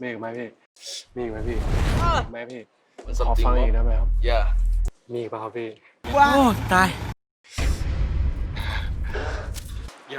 มีอีกไหมพี่ มีอีกไหมพี่อะไหมพี่มันขอ something ฟังอีก wrong ได้ไหมครับ yeah มีอีกป่ะครับพี่ว้าโอ้ตาย โย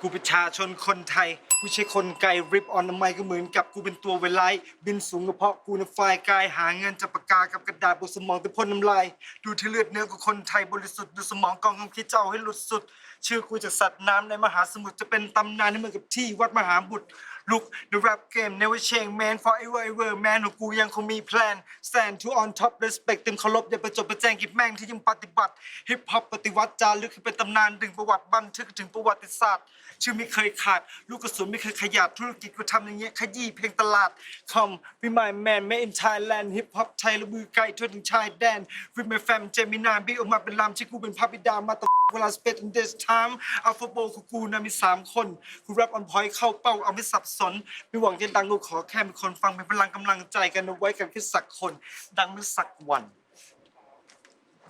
กูประชาชนคนไทย กูใช่คนไกลริบออนทำไมก็เหมือนกับกูเป็นตัวเวไลบินสูงกระเพาะกูนะไฟกายหาเงินจากปากกากับกระดาษบนสมองแต่พ่นน้ำลาย ดูที่เลือดเนื้อกูคนไทยบริสุทธิ์ดูสมองกองความคิดเจ้าให้หลุดสุด ชื่อกูจากสัตว์น้ำในมหาสมุทรจะเป็นตำนานให้เหมือนกับที่วัดมหาบุตร Look the rap game never change man forever ever man ของกูยังคงมีแพลน stand to on top respect เต็มเคารพอย่าประจบประแจงกิบแม่งที่ยังปฏิบัติ hip hop ปฏิวัติจารึกให้เป็นตำนานดึงประวัติบันทึกถึงประวัติศาสตร์ ชื่อไม่เคยขาด ลูกกระสุนไม่เคยขยับธุรกิจกูทำอย่างเงี้ยขยี้เพลงตลาด come be my man made in Thailand hip hop ไทยและมือไกลทั่วถึงชายแดน with my fam เจมินาบีออกมาเป็นลำที่กูเป็นพระบิดามาตเวลา spend in this time อัลฟาโบของกูนะมีสามคนกูแรปออนพอยต์เข้าเป้าเอาไม่สับสนไม่หวังจะดังกูขอแค่มีคนฟังเป็นพลังกำลังใจกันเอาไว้กันแค่สักคน ดังไม่สักวัน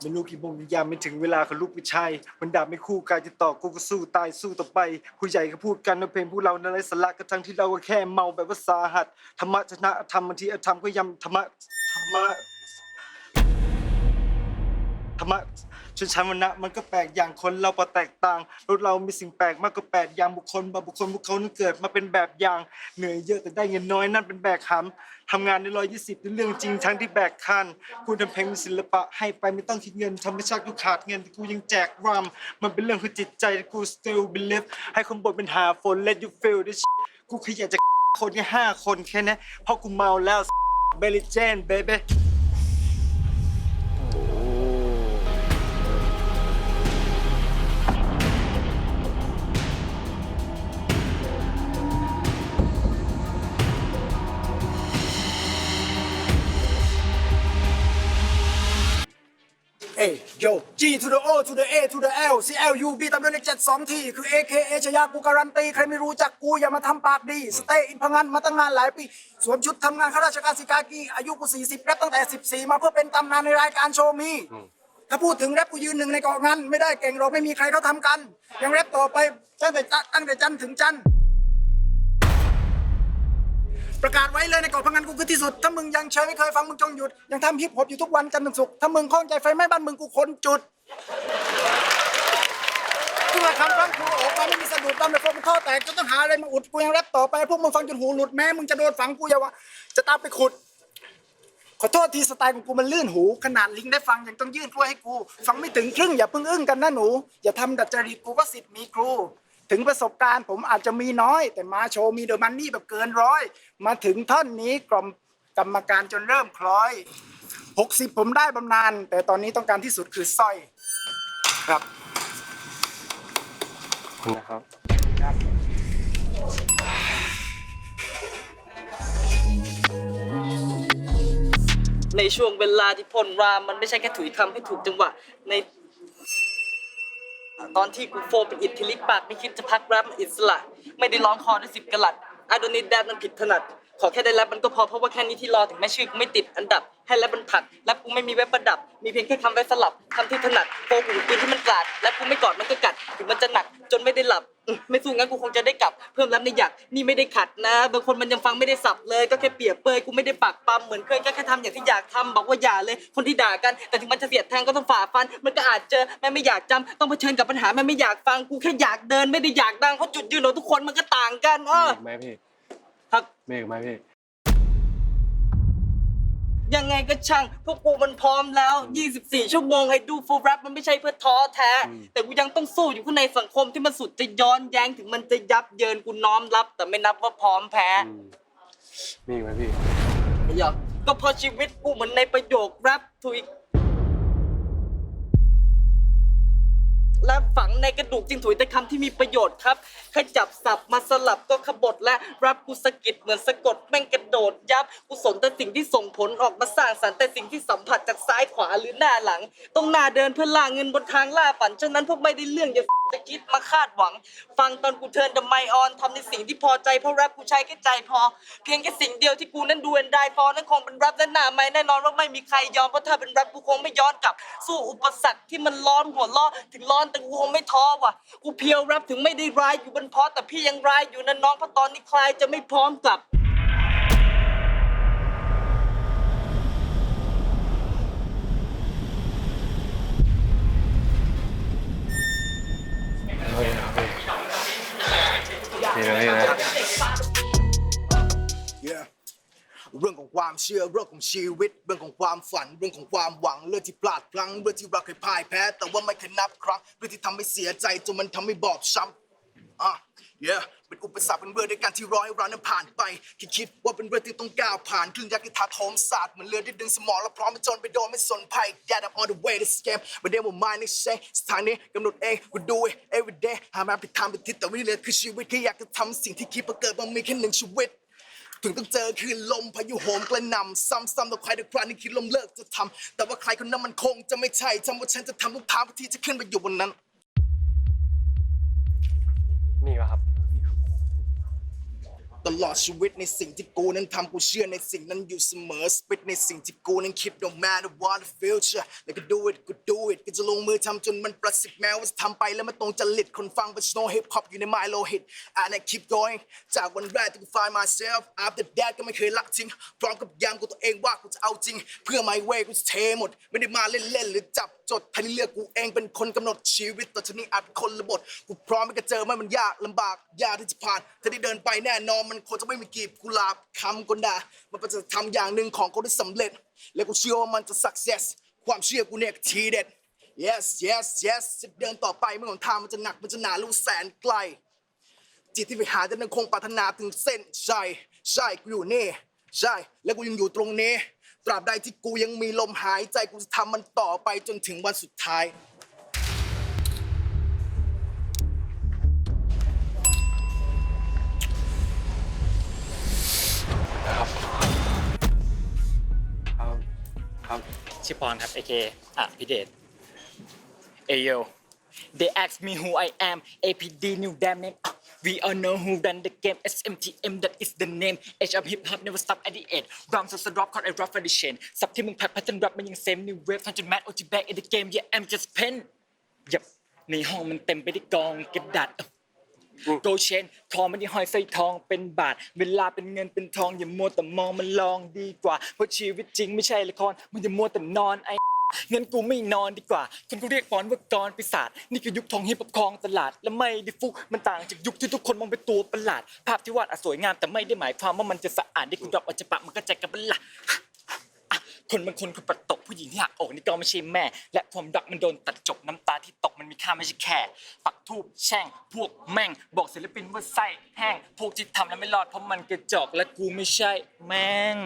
ไม่รู้กี่โมงกี่ยามไม่ถึงเวลาของลูกผู้ชายมันด่าไม่คู่กายจะต่อกูก็สู้ตายสู้ต่อไป ผู้ใหญ่ก็พูดกันว่าเพลงพวกเรานั้นไร้สาระกระทั่งที่เราก็แค่เมาแบบว่าสาหัสธรรมะชนะธรรมบางทีอธรรมก็ยำธรรมะธรรมะ ธรรมะชนชั้นวรรณะมันก็แปลกอย่างคนเราพอแตกต่างรถเรามีสิ่งแปลกมากกว่าแปดอย่างบุคคลบางบุคคลพวกเขานั้นเกิดมาเป็นแบบอย่างเหนื่อยเยอะแต่ได้เงินน้อยนั่นเป็นแบกหำทำงานในร้อยยี่สิบเป็นเรื่องจริงทั้งที่แบกคันกูทำเพลงศิลปะให้ไปไม่ต้องคิดเงินธรรมชาติกูขาดเงินแต่กูยังแจกรำมันเป็นเรื่องของจิตใจกู still believe ให้คนบทเป็นหาฝน let you feel this กูแค่อยากจะคนแค่ห้าคนแค่นี้เพราะกูเมาแล้ว Belly Jane baby เอ้ย yo G to the O to the A to the L C L U B ตามด้วยเลขเจ็ดสองทีคือ A K A ชยากูการันตี ใครไม่รู้จักกูอย่ามาทำปากดี สเตย์อินพังงานมาตั้งงานหลายปี สวมชุดทำงานข้าราชการสิกากี อายุกู 40แรปตั้งแต่ 14 มาเพื่อเป็นตำนานในรายการโชว์มี ถ้าพูดถึงแรปกูยืนหนึ่งในเกาะงั้นไม่ได้เก่งหรอกไม่มีใครเขาทำกัน ยังแรปต่อไปตั้งแต่จะตั้งแต่จันทร์ถึงจันทร์ ประกาศไว้เลยในเกาะพังงานกูคือที่สุด ถ้ามึงยังเชยไม่เคยฟังมึงจงหยุด ยังทำฮิปฮอปอยู่ทุกวันจันทร์ถึงศุกร์ถ้ามึงคล้องใจไฟไหม้บ้านมึงกูคนจุดทุกคำฟังกูออกมาไม่มีสะดุดตามแต่พวกมันท่อแตกจนต้องหาอะไรมาอุดกูยังแรปต่อไปพวกมึงฟังจนหูหลุดแม้มึงจะโดนฝังกูอย่าวจะตามไปขุดขอโทษทีสไตล์ของกูมันลื่นหู ขนาดลิงได้ฟังยังต้องยื่นกล้วยให้กู ฟังไม่ถึงครึ่งอย่าเพิ่งอึ้งกันนะหนู อย่าทำดัดจริตกูก็สิทธิ์มีครู ถึงประสบการณ์ผมอาจจะมีน้อย แต่มาโชว์มีเดอะมันนี่แบบเกินร้อย มาถึงท่อนนี้กรมกรรมการจนเริ่มคล้อย 60 ผมได้บำนาญแต่ตอนนี้ต้องการที่สุดคือสร้อยครับขอบคุณนะครับในช่วงเวลาที่พ่นรามมันไม่ใช่แค่ถุยคำให้ถูกจังหวะใน ตอนที่กูโฟเป็นอิทธิลิกปากไม่คิดจะพักแรปอิสระ ไม่ได้ร้องคอด้วยสิบกะลัดอาโดนิดแดนมันผิดถนัด ขอแค่ได้แรปมันก็พอเพราะว่าแค่นี้ที่รอถึงแม้ชื่อกูไม่ติดอันดับ ให้แรปมันผักแรปกูไม่มีเว็บประดับ มีเพียงแค่คำไว้สลับคำที่ถนัดโฟกูปืนที่มันกลาดแรปกูไม่กอดมันก็กัดถึงมันจะหนักจนไม่ได้หลับอืมไม่สู้งั้นกูคงจะได้กลับเพิ่มแรปในหยักนี่ไม่ได้ขัดนะบางคนมันยังฟังไม่ได้สับเลย ก็แค่เปรียบเปยกูไม่ได้ปักปั๊มเหมือนเคยก็แค่ทำอย่างที่อยากทำบอกว่าอย่าเลย คนที่ด่ากันแต่ถึงมันจะเสียดแทงก็ต้องฝ่าฟัน มันก็อาจเจอแม่ไม่อยากจำต้องเผชิญกับปัญหาแม่ไม่อยากฟังกูแค่อยากเดินไม่ได้อยากดังเพราะจุดยืนของทุกคนมันก็ต่างกันเออ อีกไหมพี่ ครับมีอีกไหมพี่ยังไงก็ช่าง พวกกูมันพร้อมแล้ว 24 ชั่วโมงให้ดูฟูลแรปมันไม่ใช่เพื่อท้อแท้อืมแต่กูยังต้องสู้อยู่ข้างในสังคมที่มันสุดจะย้อนแย้งถึงมันจะยับเยินกูน้อมรับ แต่ไม่นับว่าพร้อมแพ้อืมมีอีกไหมพี่อย่าก็เพราะชีวิตกูเหมือนในประโยคแรปถุย และฝังในกระดูกจึงถุยแต่คำที่มีประโยชน์ครับแค่จับสับมาสลับก็ขบฏและรับกูสะกิดเหมือนสะกดแม่งกระโดดยับกูสนแต่สิ่งที่ส่งผลออกมาสร้างสรรค์แต่สิ่งที่สัมผัสจากซ้ายขวาหรือหน้าหลัง ต้องหน้าเดินเพื่อล่าเงินบนทางล่าฝันฉะนั้นพวกไม่ได้เรื่องอย่า จะคิดมาคาดหวัง ฟังตอนกูเทิร์นเดอะไมออนทำในสิ่งที่พอใจเพราะแรปกูใช้แค่ใจพอ เพียงแค่สิ่งเดียวที่กูนั้นดูแอนได้ฟอนั่นคงเป็นแรปและหน้าไม่แน่นอนว่าไม่มีใครยอมเพราะถ้าเป็นแรปกูคงไม่ย้อนกลับ สู้อุปสรรคที่มันร้อนหัวล้อถึงร้อนแต่กูคงไม่ท้อว่ะกูเพียวแรปถึงไม่ได้ร้ายอยู่บนพอแต่พี่ยังร้ายอยู่นะน้องเพราะตอนนี้คลายจะไม่พร้อมกลับ ความเชื่อเรื่องของชีวิต เรื่องของความฝัน เรื่องของความหวังเรื่องที่พลาดพลั้งเรื่องที่เราเคยพ่ายแพ้ แต่ว่าไม่เคยนับครั้งเรื่องที่ทำให้เสียใจจนมันทำให้บอบช้ำอะ yeah เป็นอุปสรรคเป็นเรื่องในการที่รอให้เรานั้นผ่านไปคิดคิดว่าเป็นเรื่องที่ต้องก้าวผ่านคลื่นยักษ์ที่ถาโถมศาสตร์เหมือนเรือที่ดึงสมองแล้วพร้อมไปจนไปโดนไม่สนภัย Get up on the way this game ประเด็นว่า mind นี่ใช่สถานีกำหนดเองกูดู it every day หามาผิดทางผิดทิศแต่วิเหลือคือชีวิตแค่อยากจะทำสิ่งที่คิดมาเกิดมันมีแค่หนึ่งชีวิต ถึงต้องเจอคืนลมพายุโหมกระหน่ำซ้ำๆต่อใครแต่ครานี่คิดลมเลิกจะทำแต่ว่าใครคนนั้นมันคงจะไม่ใช่จำว่าฉันจะทำทุกทางเพื่อที่จะขึ้นไปอยู่บนนั้น ตลอดชีวิตในสิ่งที่กูนั้นทำกูเชื่อในสิ่งนั้นอยู่เสมอสปิดในสิ่งที่กูนั้นคิด no matter what the future แล้วก็ do it กู do it ก็จะลงมือทำจนมันประสิทธิ์แม้ว่าจะทำไปแล้วมันตรงจริตคนฟังเป็น snow hip hop อยู่ใน my low hit and I keep going จากวันแรกที่กู find myself after that ก็ไม่เคยละทิ้งพร้อมกับย้ำกูตัวเองว่ากูจะเอาจริง เพื่อ my way กูจะเทหมด ไม่ได้มาเล่นๆหรือจับจดทันที่เลือกกูเองเป็นคนกำหนดชีวิตต่อจากนี้อาจเป็นคนละบทกูพร้อมที่จะเจอมันมันยากลำบากยากที่จะผ่านถ้าได้เดินไปแน่นอนมันคงจะไม่มีกีบกุหลาบคำกลดามันเป็นจะทำอย่างหนึ่งของคนที่สำเร็จ และกูเชื่อว่ามันจะ success ความเชื่อกูเนี่ยทีเด็ด yes yes yes จะเดินต่อไปเมื่อหนทางมันจะหนักมันจะหนาลู่แสนไกล จิตที่ไปหาจะยังคงปรารถนาถึงเส้นชัยใช่กูอยู่นี่ ใช่ แล้วกูยังอยู่ตรงนี้ ตราบใดที่กูยังมีลมหายใจกูจะทำมันต่อไปจนถึงวันสุดท้าย ชื่อปอนครับ AK อะพี่เดช Ayo They ask me who I am APD new damn name We all know who ran the game SMTM that is the name H of hip hop never stop at the end Rhymes so drop caught I rough for the chain สับที่มึงแพ้ pattern rap มันยัง same new wave 100 mad OT back in the game yeah I'm just pen ยับในห้องมันเต็มไปด้วยกองกระดาษ โกเชนทองไม่ได้ห้อยใสร้อยทองเป็นบาท เวลาเป็นเงินเป็นทองอย่ามัวแต่มองมันลองดีกว่า เพราะชีวิตจริงไม่ใช่ละครมันจะมัวแต่นอนไอ้เงินกูไม่นอนดีกว่าคนกูเรียกปอนว่ากรปีศาจนี่คือยุคทองฮิปฮอปครองตลาด และไม่ได้ฟุกมันต่างจากยุคที่ทุกคนมองเป็นตัวประหลาด ภาพที่วาดอาจสวยงามแต่ไม่ได้หมายความว่ามันจะสะอาดที่กูดรอปออกจากปากมันก็ใจกันเป็นหลักอะ คนบางคนคือประตกผู้หญิงที่หักอกนี่ก็ไม่ใช่แม่ และความรักมันโดนตัดจบน้ำตาที่ตกมันมีค่าไม่ใช่แค่ปักทูบแช่ง พวกแม่ง บอกศิลปินว่าไส้แห้ง พวกที่ทำแล้วไม่รอดเพราะมันกระจอกและกูไม่ใช่แม่ง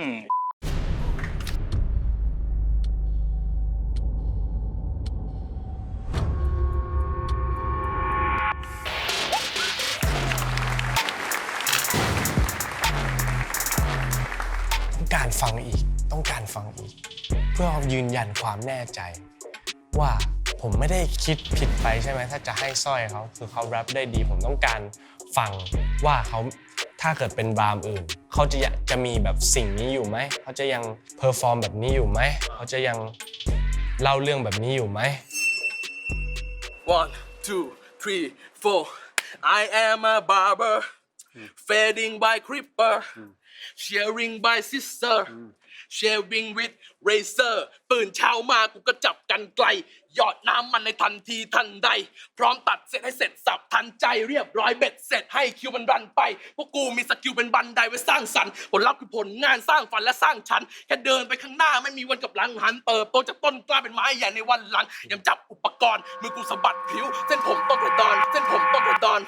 ต้องการฟังอีก ต้องการฟังอีก เพื่อยืนยันความแน่ใจ ว่าผมไม่ได้คิดผิดไปใช่ไหมถ้าจะให้สร้อยเขาคือเขาแรปได้ดี ผมต้องการฟังว่าเขาถ้าเกิดเป็นบรามอื่น เขาจะอยากจะมีแบบสิ่งนี้อยู่ไหมเขาจะยังเพอร์ฟอร์มแบบนี้อยู่ไหมเขาจะยังเล่าเรื่องแบบนี้อยู่ไหม One, two, three, four. I am a barber, fading by creeper, sharing by sister, sharing with razor ปืนเช้ามากูก็จับกันไกล หยอดน้ำมันในทันทีทันใด พร้อมตัดเสร็จให้เสร็จสับทันใจเรียบร้อยเบ็ดเสร็จให้คิวมันรันไป พวกกูมีสกิลเป็นบันไดไว้สร้างสรรค์ผลลัพธ์คือผลงานสร้างฝันและสร้างชั้นแค่เดินไปข้างหน้าไม่มีวันกลับหลังหันเติบโตจากต้นกล้าเป็นไม้ใหญ่ในวันหลังยังจับอุปกรณ์มือกูสะบัดผิว เส้นผมต้องกระดอนเส้นผมต้องกระดอน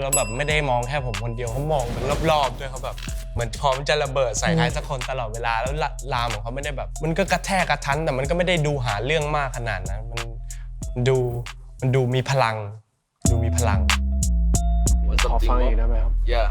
แล้วแบบไม่ได้มองแค่ผมคนเดียวเขามองเป็นรอบๆด้วยเขาแบบเหมือนพร้อมจะระเบิดใส่ใครสักคนตลอดเวลาแล้วละลามของเขาไม่ได้แบบ มันก็กระแทกกระทันแต่มันก็ไม่ได้ดูหาเรื่องมากขนาดนั้นมันดูมันดูมีพลัง ดูมีพลัง ขอฟังอีกได้ไหมครับ yeah